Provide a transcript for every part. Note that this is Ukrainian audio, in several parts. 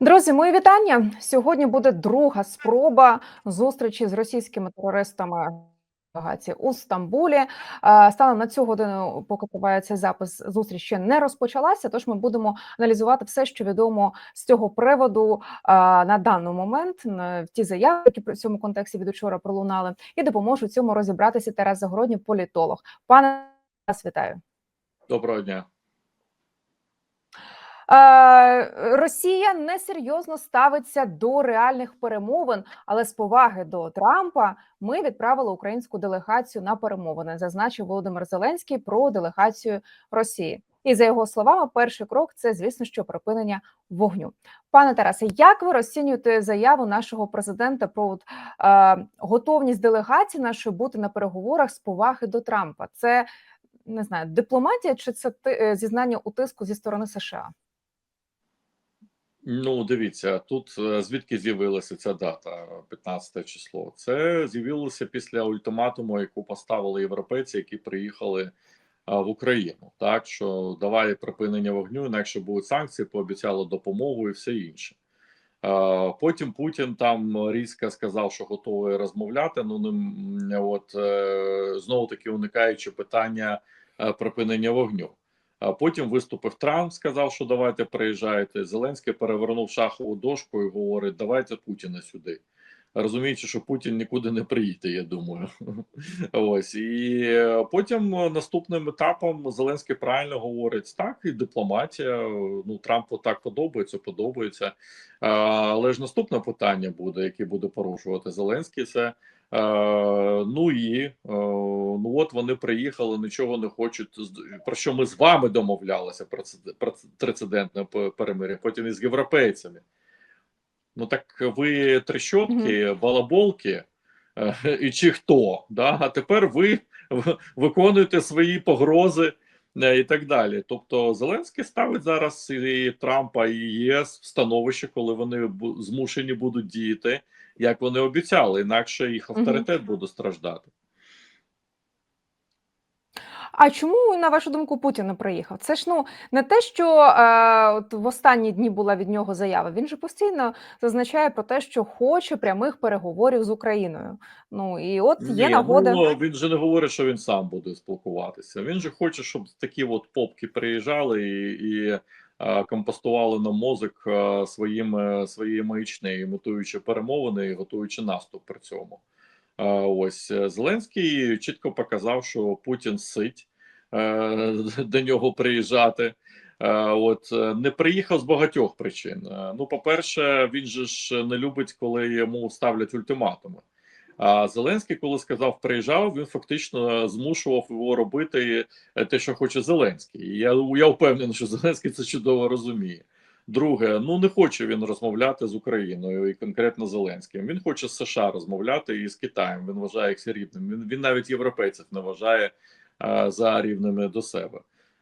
Друзі, мої вітання. Сьогодні буде друга спроба зустрічі з російськими терористами у Стамбулі. Станом на цю годину, поки триває цей запис, зустріч ще не розпочалася. Тож ми будемо аналізувати все, що відомо з цього приводу на даний момент. Ті заяви, які при цьому контексті від учора пролунали, і допоможе у цьому розібратися Тарас Загородній, політолог. Пане вас вітаю. Доброго дня. Е, Росія несерйозно ставиться до реальних перемовин, але з поваги до Трампа ми відправили українську делегацію на перемовини. Зазначив Володимир Зеленський про делегацію Росії. І за його словами, перший крок це, звісно, що припинення вогню. Пане Тарасе, як ви розцінюєте заяву нашого президента про от, е, готовність делегації нашої бути на переговорах з поваги до Трампа? Це не знаю, дипломатія чи це ти- е, зізнання у тиску зі сторони США? Ну, дивіться, тут е, звідки з'явилася ця дата, 15 число. Це з'явилося після ультиматуму, яку поставили європейці, які приїхали а, в Україну. Так що давай припинення вогню, інакше будуть санкції, пообіцяли допомогу і все інше. А, Потім Путін там різко сказав, що готовий розмовляти. Ну не от е, знову таки уникаючи питання е, припинення вогню. А потім виступив Трамп, сказав, що давайте приїжджайте. Зеленський перевернув шахову дошку і говорить: давайте Путіна сюди. Розуміючи, що Путін нікуди не приїде, я думаю. Ось і е, потім е, наступним етапом Зеленський правильно говорить: так, і дипломатія. Ну Трампу так подобається, подобається. Але ж наступне питання буде, яке буде порушувати Зеленський, це ну і е, ну от вони приїхали, нічого не хочуть. Про що ми з вами домовлялися про це про перемир'я, потім із європейцями. Ну так ви трещотки, балаболки е, і чи хто? Да? А тепер ви виконуєте свої погрози е, і так далі. Тобто Зеленський ставить зараз і Трампа і ЄС в становище, коли вони змушені будуть діяти, як вони обіцяли, інакше їх авторитет буде страждати. А чому, на вашу думку, Путін не приїхав? Це ж ну не те, що е, от в останні дні була від нього заява. Він же постійно зазначає про те, що хоче прямих переговорів з Україною. Ну і от є Ні, нагода. Ну, він же не говорить, що він сам буде спілкуватися. Він же хоче, щоб такі от попки приїжджали і, і компостували на мозок е, своїм, своєї маячні, імітуючи перемовини і готуючи наступ при цьому. Е, ось е, Зеленський чітко показав, що Путін сить е, до нього приїжджати. Е, От е, не приїхав з багатьох причин. Е, Ну, по-перше, він же ж не любить, коли йому ставлять ультиматуми. А Зеленський, коли сказав, приїжджав, він фактично змушував його робити е, те, що хоче Зеленський. Я, я впевнений, що Зеленський це чудово розуміє. Друге, ну не хоче він розмовляти з Україною і конкретно Зеленським. Він хоче з США розмовляти і з Китаєм. Він вважає їх рівним. Він, він навіть європейців не вважає е, за рівними до себе.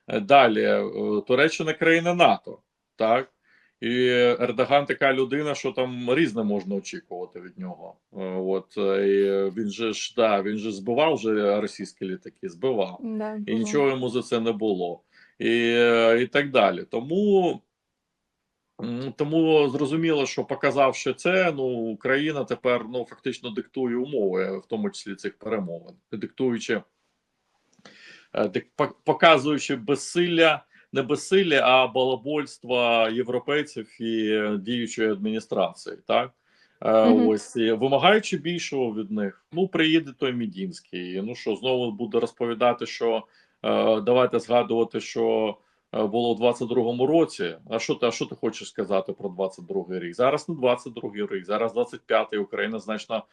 Е, Далі Туреччина країна НАТО, так і Ердоган така людина, що там різне можна очікувати від нього. Е, От е, і він же ж да, він же збивав вже російські літаки, збивав Да, і було. нічого йому за це не було, і, е, і так далі. Тому. Тому зрозуміло, що показавши це, ну Україна тепер ну фактично диктує умови, в тому числі цих перемовин, диктуючи, показуючи безсилля, не безсилля, а балабольство європейців і діючої адміністрації, так. Мгм. Ось вимагаючи більшого від них, ну приїде той Мідінський. Ну що знову буде розповідати, що е, давайте згадувати, що е, було в 22-му році. А що ти, а що ти хочеш сказати про 22-й рік? Зараз не 22-й рік, зараз 25-й Україна значно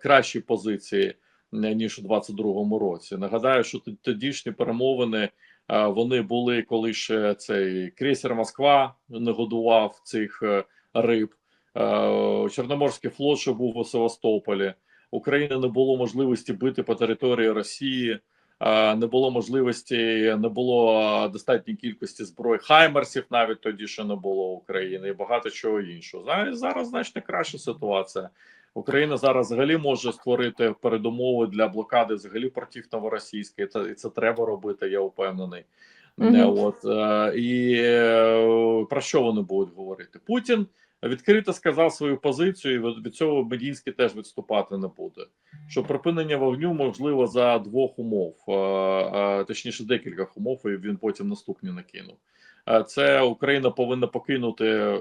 кращі позиції ніж у 22-му році. Нагадаю, що тодішні перемовини вони були, коли ще цей крейсер Москва не годував цих е, риб. Е, Чорноморський флот, що був у Севастополі, України не було можливості бити по території Росії, е, не було можливості, не було е, достатньої кількості зброї Хаймерсів, навіть тоді ще не було України, і багато чого іншого. Зараз значно краща ситуація. Україна зараз взагалі може створити передумови для блокади взагалі портів новоросійської. Це і це треба робити. Я впевнений. Мгм. Е, От е, і е, про що вони будуть говорити? Путін відкрито сказав свою позицію, і від цього Медінський теж відступати не буде. Що припинення вогню можливо за двох умов, е, е, точніше, декількох умов, і він потім наступні накинув. Е, Це Україна повинна покинути е,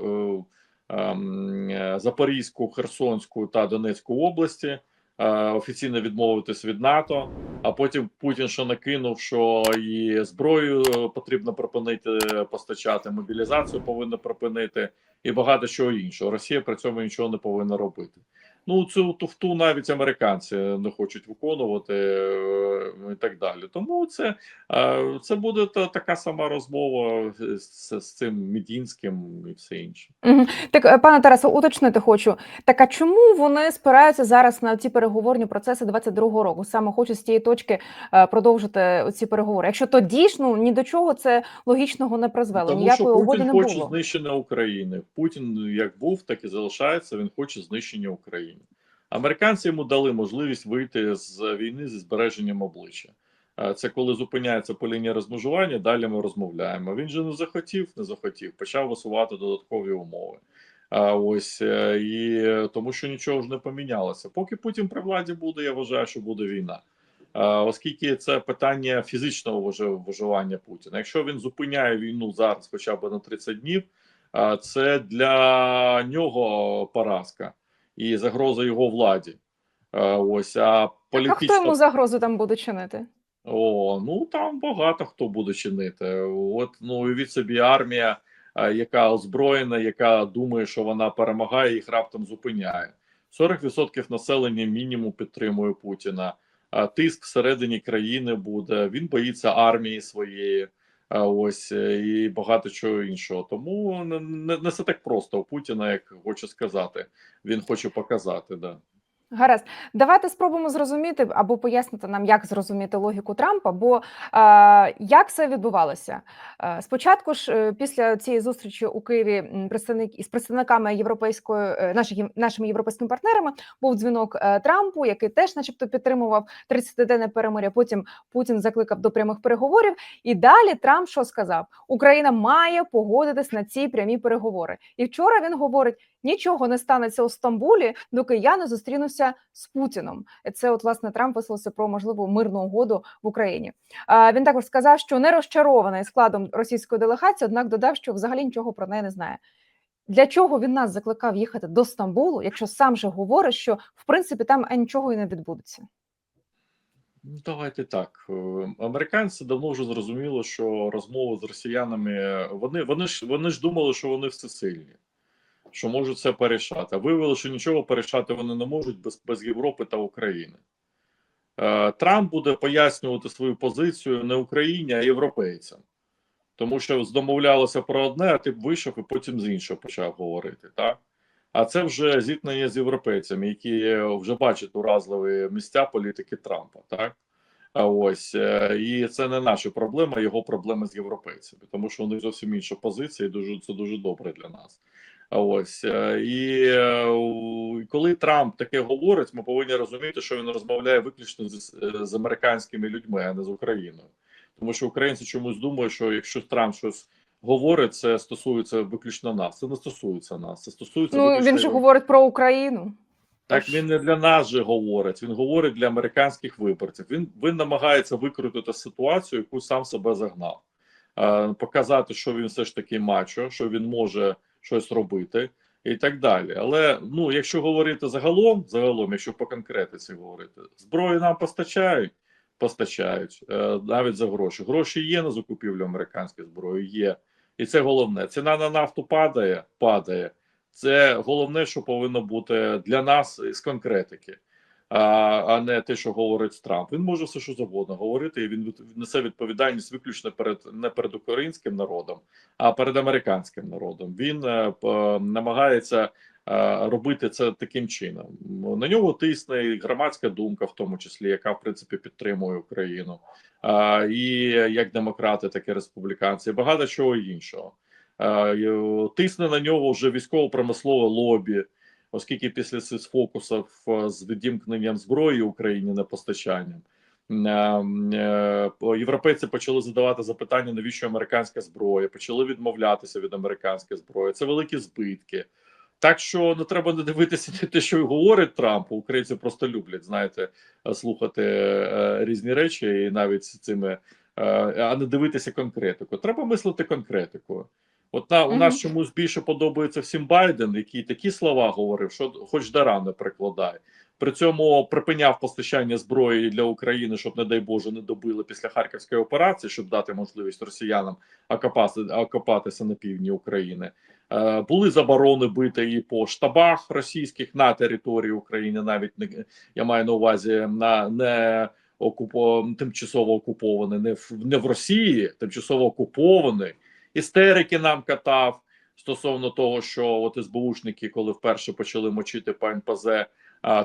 Запорізьку, Херсонську та Донецьку області, е, офіційно відмовитись від НАТО. А потім Путін ще накинув, що і зброю е, потрібно припинити постачати, мобілізацію повинна припинити, і багато чого іншого. Росія при цьому нічого не повинна робити. Ну цю туфту навіть американці не хочуть виконувати е, і так далі. Тому це, е, це буде та, така сама розмова з, з цим Мідінським і все інше. Так, е, пане Тарасе, уточнити хочу. Так а чому вони спираються зараз на ці переговорні процеси 22-го року? Саме хочуть з тієї точки продовжити ці переговори. Якщо тоді ж ну ні до чого це логічного не призвело, Тому ніякої що Путін не хоче було. знищення України. Путін як був, так і залишається. Він хоче знищення України. Американці йому дали можливість вийти з війни зі збереженням обличчя. Е, Це коли зупиняється по лінії розмежування. Далі ми розмовляємо. Він же не захотів, не захотів, почав висувати додаткові умови. А ось е, і тому, що нічого ж не помінялося. Поки Путін при владі буде, я вважаю, що буде війна. Оскільки це питання фізичного виживання Путіна. Якщо він зупиняє війну зараз, хоча б на 30 днів, а, це для нього поразка і загроза його владі. Ось а Так, а хто йому загрозу там буде чинити? о, ну там багато хто буде чинити. От ну уявіть собі армія, яка озброєна, яка думає, що вона перемагає, їх раптом зупиняє. 40% населення мінімум підтримує Путіна. Тиск всередині країни буде. Він боїться армії своєї. А ось е, і багато чого іншого. Тому не, не, все так просто у Путіна, як хоче сказати. Він хоче показати. Да. Гаразд, давайте спробуємо зрозуміти або пояснити нам, як зрозуміти логіку Трампа. Бо е, як це відбувалося? Е, спочатку ж е, після цієї зустрічі у Києві представник із представниками європейської е, наших нашими європейськими партнерами був дзвінок е, Трампу, який теж, начебто, підтримував 30-денне перемиря. Потім Путін закликав до прямих переговорів. І далі Трамп що сказав? Україна має погодитись на ці прямі переговори. І вчора він говорить: нічого не станеться у Стамбулі, доки я не зустрінуся з Путіном. Це от власне Трамп висловився про можливу мирну угоду в Україні. А він також сказав, що не розчарований складом російської делегації, однак додав, що взагалі нічого про неї не знає. Для чого він нас закликав їхати до Стамбулу, якщо сам же говорить, що в принципі там нічого і не відбудеться? Ну, Давайте так. Е, Американці давно вже зрозуміли, що розмови з росіянами вони, вони ж вони ж думали, що вони всесильні, що можуть це порішати. А виявили, що нічого порішати вони не можуть без, без Європи та України. Е, Трамп буде пояснювати свою позицію не Україні, а європейцям. Тому що домовлялося про одне, а ти б вийшов і потім з іншого почав говорити. Так? А це вже зіткнення з європейцями, які вже бачать уразливі місця політики Трампа. Так? А ось е, і це не наша проблема, його проблеми з європейцями, тому що них зовсім інша позиція, і дуже це дуже добре для нас. Ось е, і е, коли Трамп таке говорить, ми повинні розуміти, що він розмовляє виключно з, з американськими людьми, а не з Україною. Тому що українці чомусь думають, що якщо Трамп щось говорить, це стосується виключно нас. Це не стосується нас. Це стосується Ну виключно він же говорить про Україну. Так він не для нас же говорить, він говорить для американських виборців. Він, він намагається викрутити ситуацію, яку сам себе загнав, е, показати, що він все ж таки мачо, що він може щось робити і так далі. Але ну, якщо говорити загалом, загалом, якщо по конкретиці говорити, зброю нам постачають, постачають е, навіть за гроші. Гроші є на закупівлю американської зброї, є. І це головне. Ціна на нафту падає, падає. Це головне, що повинно бути для нас з конкретики, а, не те, що говорить Трамп. Він може все, що завгодно говорити, і він несе відповідальність виключно перед не перед українським народом, а перед американським народом. Він е, намагається е, робити це таким чином. На нього тисне і громадська думка, в тому числі, яка в принципі підтримує Україну, і як демократи, так і республіканці, і багато чого іншого. Е, Тисне на нього вже військово-промислове лобі, оскільки після цих фокусів е, з відімкненням зброї Україні не постачанням. е, е, Європейці почали задавати запитання, навіщо американська зброя, почали відмовлятися від американської зброї. Це великі збитки. Так що не треба не дивитися на те, що говорить Трамп. Українці просто люблять, знаєте, слухати е, різні речі, і навіть цими, е, а не дивитися конкретику. Треба мислити конкретикою. От на у нас чомусь більше подобається всім Байден, який такі слова говорив, що хоч до рани прикладає. При цьому припиняв постачання зброї для України, щоб, не дай Боже, не добили після харківської операції, щоб дати можливість росіянам окопати, окопатися на півдні України. Е, були заборони бити і по штабах російських на території України, навіть не я маю на увазі на не окупо тимчасово окуповані, не в не в Росії, тимчасово окуповані. Істерики нам катав стосовно того, що от СБУшники, коли вперше почали мочити по НПЗ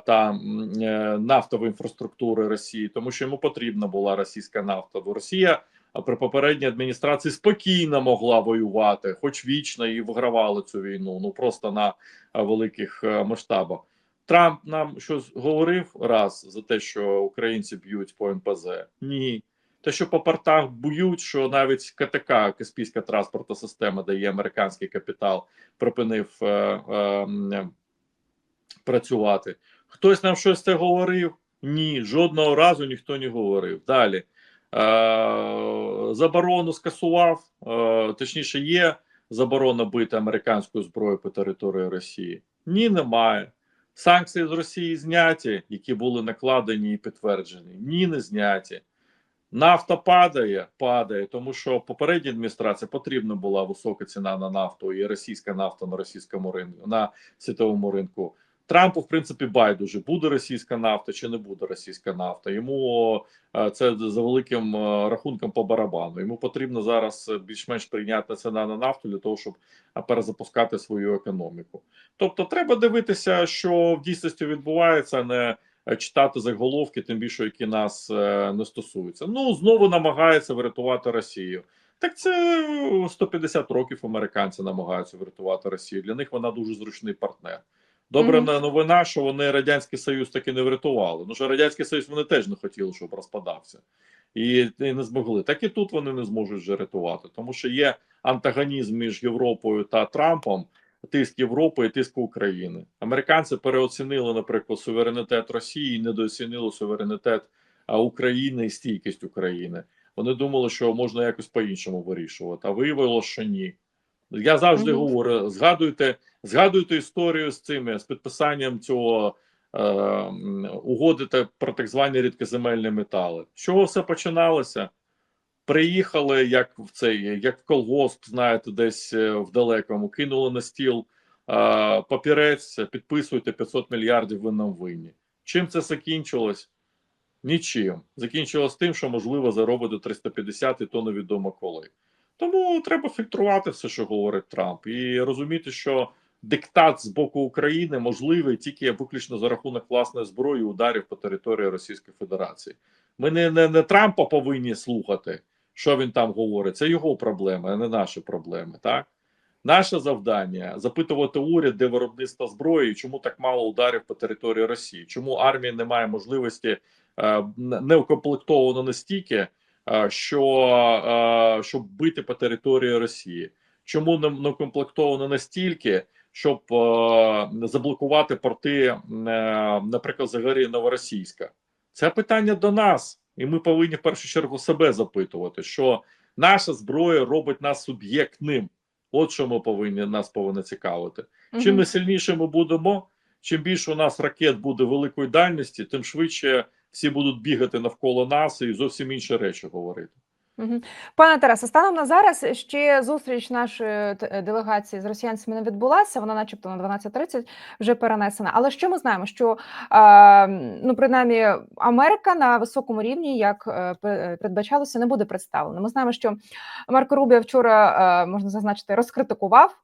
та е, нафтової інфраструктури Росії, тому що йому потрібна була російська нафта. Бо Росія при попередній адміністрації спокійно могла воювати, хоч вічно і вигравали цю війну. Ну просто на великих е, масштабах. Трамп нам щось говорив раз за те, що українці б'ють по НПЗ. Ні. Те, що по портах б'ють, що навіть КТК, Каспійська транспортна система, де є американський капітал, припинив е, е, працювати. Хтось нам щось це говорив? Ні, жодного разу ніхто не говорив. Далі. Е, заборону скасував, е, точніше, є заборона бити американську зброю по території Росії. Ні, немає. Санкції з Росії зняті, які були накладені і підтверджені. Ні, не зняті. Нафта падає, падає, тому що попередній адміністрації потрібна була висока ціна на нафту і російська нафта на російському ринку на світовому ринку. Трампу, в принципі, байдуже буде російська нафта чи не буде російська нафта. Йому е, це за великим е, рахунком по барабану. Йому потрібно зараз більш-менш прийнятна ціна на нафту для того, щоб е, перезапускати свою економіку. Тобто, треба дивитися, що в дійсності відбувається, а не читати заголовки, тим більше які нас е, не стосуються. Ну знову намагається врятувати Росію. Так це е, 150 років американці намагаються врятувати Росію. Для них вона дуже зручний партнер. Добра Мгм. новина, що вони радянський союз таки не врятували. Ну що радянський союз вони теж не хотіли, щоб розпадався, і, і не змогли. Так і тут вони не зможуть вже рятувати, тому що є антагонізм між Європою та Трампом, тиск Європи і тиск України. Американці переоцінили, наприклад, суверенітет Росії, і недооцінили суверенітет України і стійкість України. Вони думали, що можна якось по-іншому вирішувати, а виявилося, що ні. Я завжди Мгм. говорю: згадуйте, згадуйте історію з цими з підписанням цього е, угоди та про так звані рідкоземельні метали. З чого все починалося? Приїхали як в цей, як в колгосп, знаєте, десь е, в далекому, кинули на стіл е, папірець, підписуйте 500 мільярдів ви нам винні. Чим це закінчилось? Нічим. Закінчилось тим, що можливо заробити 350 і то невідомо коли. Тому треба фільтрувати все, що говорить Трамп, і розуміти, що диктат з боку України можливий тільки виключно за рахунок власної зброї ударів по території Російської Федерації. Ми не, не, не Трампа повинні слухати, що він там говорить. Це його проблеми, а не наші проблеми. Так наше завдання запитувати уряд, де виробництво зброї, чому так мало ударів по території Росії, чому армія не має можливості е, не укомплектовано настільки. е, Що е, щоб бити по території Росії, чому не, укомплектовано настільки, щоб заблокувати порти, наприклад, Загарі Новоросійська? Це питання до нас, і ми повинні в першу чергу себе запитувати, що наша зброя робить нас суб'єктним. От що ми повинні нас повинні цікавити. Чим Мгм. ми сильнішими будемо, чим більше у нас ракет буде великої дальності, тим швидше всі будуть бігати навколо нас і зовсім інші речі говорити. Пане Тарасе, станом на зараз ще зустріч нашої т- делегації з росіянцями не відбулася. Вона, начебто, на 12.30 вже перенесена. Але що ми знаємо? Що е, ну принаймні Америка на високому рівні, як е, передбачалося, не буде представлена. Ми знаємо, що Марко Рубія вчора е, можна зазначити розкритикував.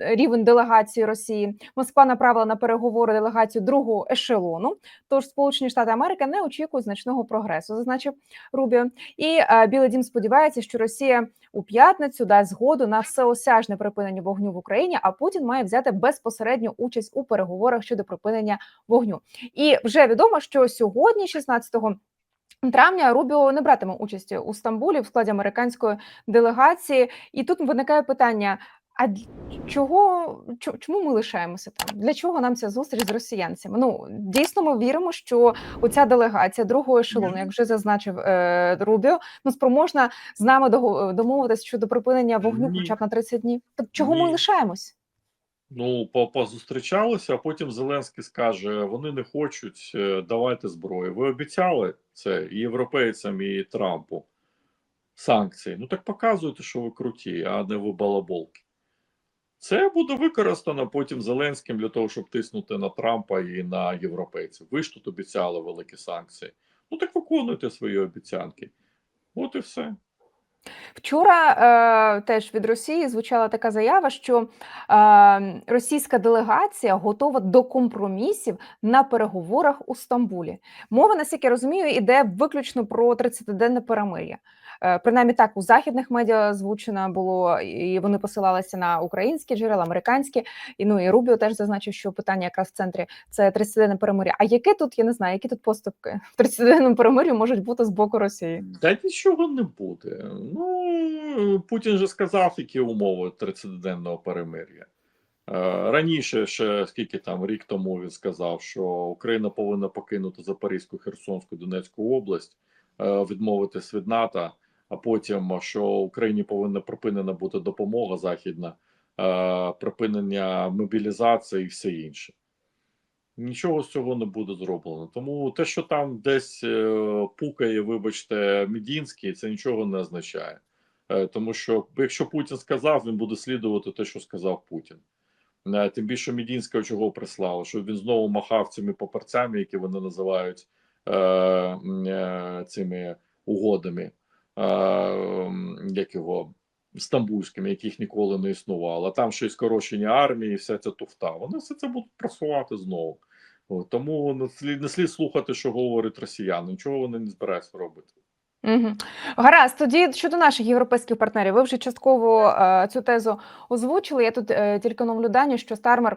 Рівень делегації Росії Москва направила на переговори делегацію другого ешелону. Тож Сполучені Штати Америки не очікують значного прогресу, зазначив Рубіо. І е, Білий Дім сподівається, що Росія у п'ятницю дасть згоду на всеосяжне припинення вогню в Україні. А Путін має взяти безпосередню участь у переговорах щодо припинення вогню. І вже відомо, що сьогодні, 16 Травня Рубіо не братиме участі у Стамбулі в складі американської делегації, і тут виникає питання: А чого чому ми лишаємося там? Для чого нам ця зустріч з росіянцями? Ну дійсно, ми віримо, що оця делегація другого ешелону, як вже зазначив е, Рубіо, ну спроможна з нами домовитися щодо припинення вогню, хоча б на 30 днів. Так чого ми лишаємось? Ну, по- позустрічалися, а потім Зеленський скаже: вони не хочуть, е, давайте зброю. Ви обіцяли це і європейцям, і Трампу санкції. Ну так показуйте, що ви круті, а не ви балаболки. Це буде використано потім Зеленським для того, щоб тиснути на Трампа і на європейців. Ви ж тут обіцяли великі санкції. Ну так виконуйте свої обіцянки. От і все. Вчора е, теж від Росії звучала така заява, що е, російська делегація готова до компромісів на переговорах у Стамбулі. Мова, наскільки я розумію, іде виключно про 30-денне перемир'я. Е, принаймні так у західних медіа озвучено було, і вони посилалися на українські джерела, американські. І ну і Рубіо теж зазначив, що питання якраз в центрі це 30-денне перемир'я. А яке тут я не знаю, які тут поступки в 30-денному перемир'ї можуть бути з боку Росії? Та нічого не буде. Ну, Путін же сказав, які умови 30-денного перемир'я. Е, Раніше, ще скільки там рік тому він сказав, що Україна повинна покинути Запорізьку, Херсонську, Донецьку область, е, відмовитись від НАТО, а потім що Україні повинна припинена бути допомога західна, е, припинення мобілізації і все інше. Нічого з цього не буде зроблено. Тому те, що там десь е, пукає, вибачте, Мідінський, це нічого не означає. Е, тому що якщо Путін сказав, він буде слідувати те, що сказав Путін. Тим більше Мідінського чого прислали, щоб він знову махав цими паперцями, які вони називають е, е, цими угодами, як його стамбульським, яких ніколи не існувало. Там ще й скорочення армії, вся ця туфта. Вони все це будуть просувати знову. Тому не слід, не слід слухати, що говорять росіяни. Нічого вони не збираються робити. Угу. Гаразд, тоді щодо наших європейських партнерів, ви вже частково е, цю тезу озвучили. Я тут е, тільки новлю дані, що Стармер е,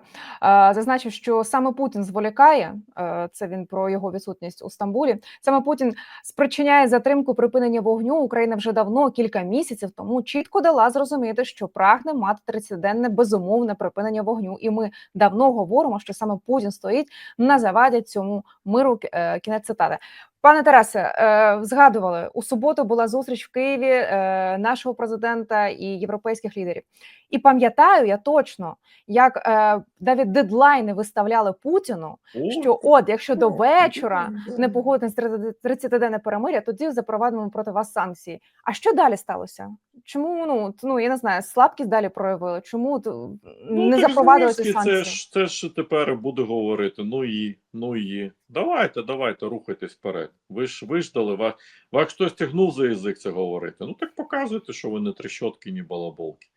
зазначив, що саме Путін зволікає. Е, це він про його відсутність у Стамбулі. Саме Путін спричиняє затримку припинення вогню. Україна вже давно кілька місяців тому чітко дала зрозуміти, що прагне мати 30-денне безумовне припинення вогню. І ми давно говоримо, що саме Путін стоїть на заваді цьому миру. Е, кінець цитати. Пане Тарасе, е, згадували у суботу була зустріч в Києві е, нашого президента і європейських лідерів. І пам'ятаю я точно, як е, навіть дедлайни виставляли Путіну, що от якщо до вечора не погодитись 30-денне перемиря, тоді запровадимо проти вас санкції. А що далі сталося? Чому ну ну я не знаю, слабкість далі проявили? Чому т- не Ну, запровадили ці санкції? Це ж, це ж тепер буде говорити. Ну і, ну і. Давайте, давайте, рухайтесь вперед. Ви ж виждали, вас, вас хтось тягнув за язик це говорити. Ну так показуйте, що ви не трещотки, ні балаболки.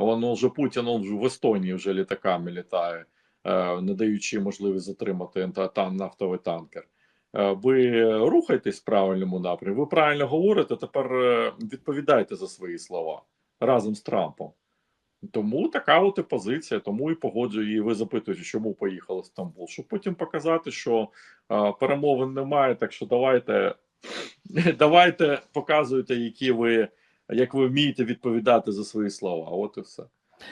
Воно вже Путін он в Естонії вже літаками літає, е, не даючи можливість затримати там нафтовий танкер. Е, Ви рухайтесь в правильному напрямку. Ви правильно говорите. Тепер е, відповідайте за свої слова разом з Трампом. Тому така от і позиція, тому і погоджую, і ви запитуєте, чому поїхали в Стамбул, щоб потім показати, що перемовин немає. Так що давайте, давайте показуйте, які ви, як ви вмієте відповідати за свої слова. От і все.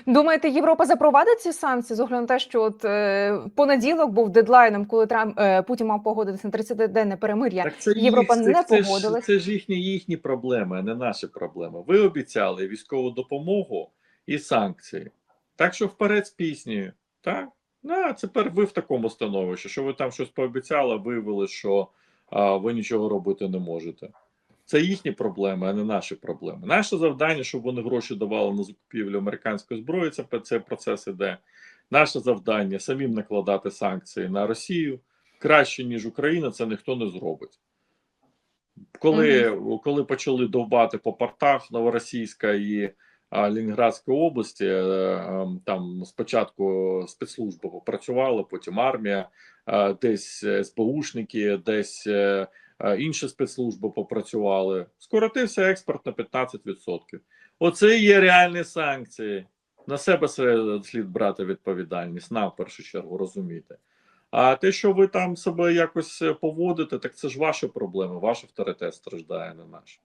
Думаєте, Європа запровадить ці санкції з огляду на те, що от е, понеділок був дедлайном, коли Трамп е, Путін мав погодитися на 30-денне перемир'я. Так це Європа їх- не це, погодилась. Це це ж їхні їхні проблеми, а не наші проблеми. Ви обіцяли військову допомогу і санкції. Так що вперед з піснею. Так? Ну, а тепер ви в такому становищі, що ви там щось пообіцяли, виявили, що а, ви нічого робити не можете. Це їхні проблеми, а не наші проблеми. Наше завдання, щоб вони гроші давали на закупівлю американської зброї. Це цей процес іде. Наше завдання самим накладати санкції на Росію краще ніж Україна. Це ніхто не зробить. Коли, коли почали довбати по портах Новоросійська і а, Ленінградської області, е, е, там спочатку спецслужби попрацювали, потім армія, е, десь СБУшники, десь е, е, інші спецслужби попрацювали. Скоротився експорт на 15%. Оце є реальні санкції. На себе слід брати відповідальність, нам в першу чергу розуміти. А те, що ви там себе якось е, поводите, так це ж ваші проблеми, ваш авторитет страждає, не наш.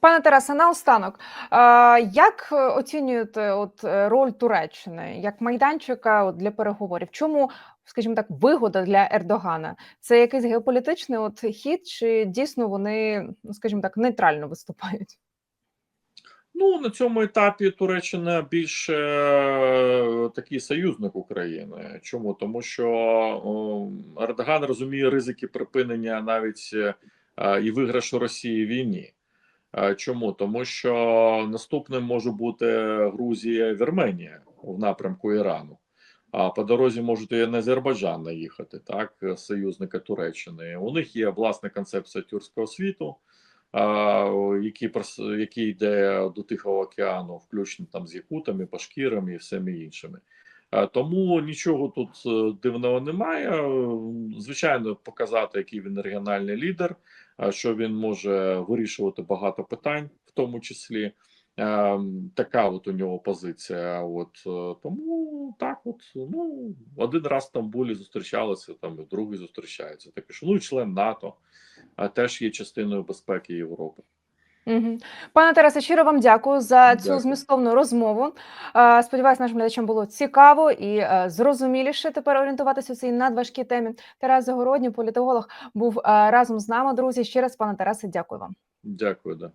Пане Тарасе, наостанок, е, як е, оцінюєте от е, роль Туреччини як майданчика для переговорів? Чому, скажімо так, вигода для Ердогана? Це якийсь геополітичний от хід, чи дійсно вони, ну скажімо так, нейтрально виступають? Ну на цьому етапі Туреччина більше е, такий союзник України. Чому? Тому що Ердоган розуміє ризики припинення навіть е, і виграшу Росії в війні. Е, Чому? Тому що наступним може бути Грузія Вірменія в напрямку Ірану. А по дорозі можуть і на Азербайджан наїхати, так, союзника Туреччини. У них є власна концепція тюркського світу, який, який йде до Тихого океану, включно там з якутами, пашкірами і всіми іншими. Тому нічого тут е, дивного немає. Звичайно, показати, який він регіональний лідер, що він може вирішувати багато питань, в тому числі. Е, Така от у нього позиція. От е, тому так, от ну один раз в Стамбулі зустрічалися, там і другий зустрічається. Таке що ну і член НАТО а теж є частиною безпеки Європи. Пане Тарасе, щиро вам дякую за цю Дякую. змістовну розмову. Е, Сподіваюсь, нашим глядачам було цікаво і е, зрозуміліше тепер орієнтуватися у цій надважкій темі. Тарас Загородній, політолог, був разом з нами. Друзі, ще раз, пане Тарасе, дякую вам. Дякую, да.